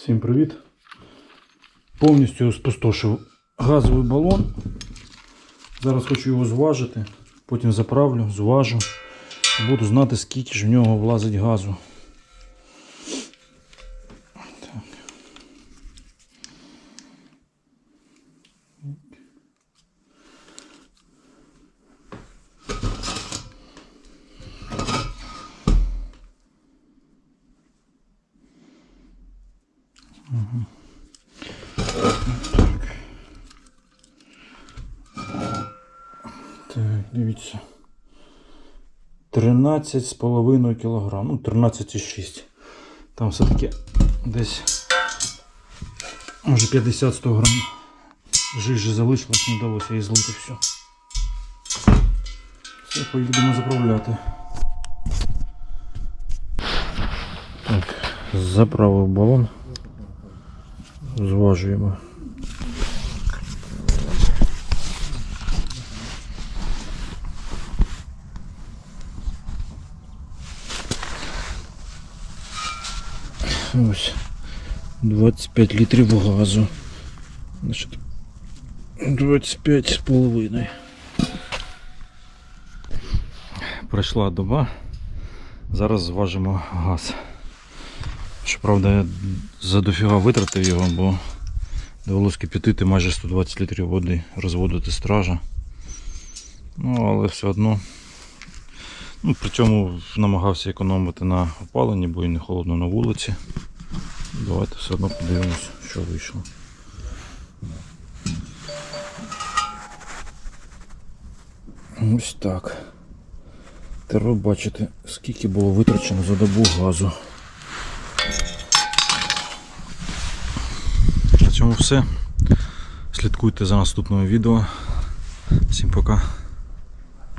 Всім привіт. Повністю спустошив газовий балон. Зараз хочу його зважити, потім заправлю, зважу. Буду знати, скільки ж в нього влазить газу. Так. Так, дивіться. 13,5 кг. Ну, 13,6. Там все-таки десь може 50-100 грам. Жижі залишилось, не вдалося її злити все. Все, поїдемо заправляти. Так, заправив балон. Зважуємо. Ось 25 літрів газу. Значить, 25 з половиною. Пройшла доба. Зараз зважимо газ. Щоправда, я за дофіга витратив його, бо довелось кипятити майже 120 літрів води, розводити стража. Ну, але все одно. Ну, при цьому намагався економити на опаленні, бо і не холодно на вулиці. Давайте все одно подивимось, що вийшло. Ось так. Треба бачити, скільки було витрачено за добу газу. Цьому все. Слідкуйте за наступним відео. Всім пока.